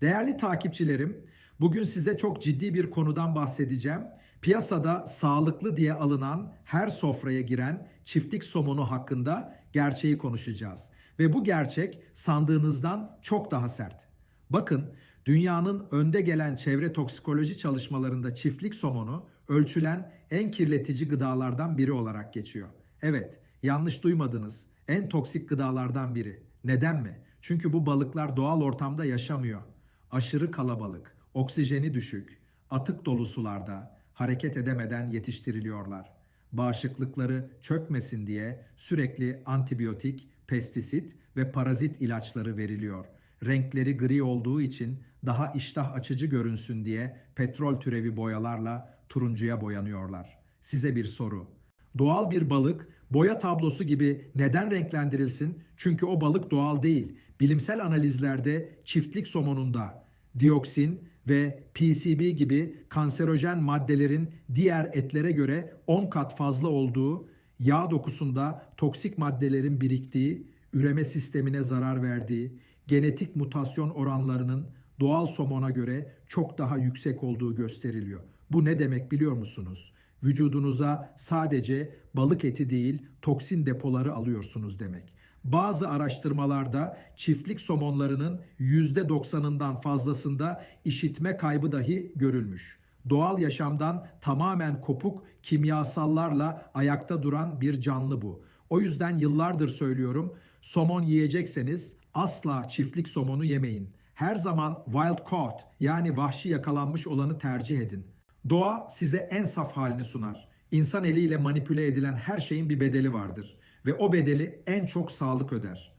Değerli takipçilerim, bugün size çok ciddi bir konudan bahsedeceğim. Piyasada sağlıklı diye alınan her sofraya giren çiftlik somonu hakkında gerçeği konuşacağız. Ve bu gerçek sandığınızdan çok daha sert. Bakın, dünyanın önde gelen çevre toksikoloji çalışmalarında çiftlik somonu ölçülen en kirletici gıdalardan biri olarak geçiyor. Evet, yanlış duymadınız. En toksik gıdalardan biri. Neden mi? Çünkü bu balıklar doğal ortamda yaşamıyor. Aşırı kalabalık, oksijeni düşük, atık dolu sularda hareket edemeden yetiştiriliyorlar. Bağışıklıkları çökmesin diye sürekli antibiyotik, pestisit ve parazit ilaçları veriliyor. Renkleri gri olduğu için daha iştah açıcı görünsün diye petrol türevi boyalarla turuncuya boyanıyorlar. Size bir soru. Doğal bir balık boya tablosu gibi neden renklendirilsin? Çünkü o balık doğal değil. Bilimsel analizlerde çiftlik somonunda dioksin ve PCB gibi kanserojen maddelerin diğer etlere göre 10 kat fazla olduğu, yağ dokusunda toksik maddelerin biriktiği, üreme sistemine zarar verdiği, genetik mutasyon oranlarının doğal somona göre çok daha yüksek olduğu gösteriliyor. Bu ne demek biliyor musunuz? Vücudunuza sadece balık eti değil, toksin depoları alıyorsunuz demek. Bazı araştırmalarda çiftlik somonlarının %90'ından fazlasında işitme kaybı dahi görülmüş. Doğal yaşamdan tamamen kopuk kimyasallarla ayakta duran bir canlı bu. O yüzden yıllardır söylüyorum, somon yiyecekseniz asla çiftlik somonu yemeyin. Her zaman wild caught yani vahşi yakalanmış olanı tercih edin. Doğa size en saf halini sunar. İnsan eliyle manipüle edilen her şeyin bir bedeli vardır ve o bedeli en çok sağlık öder.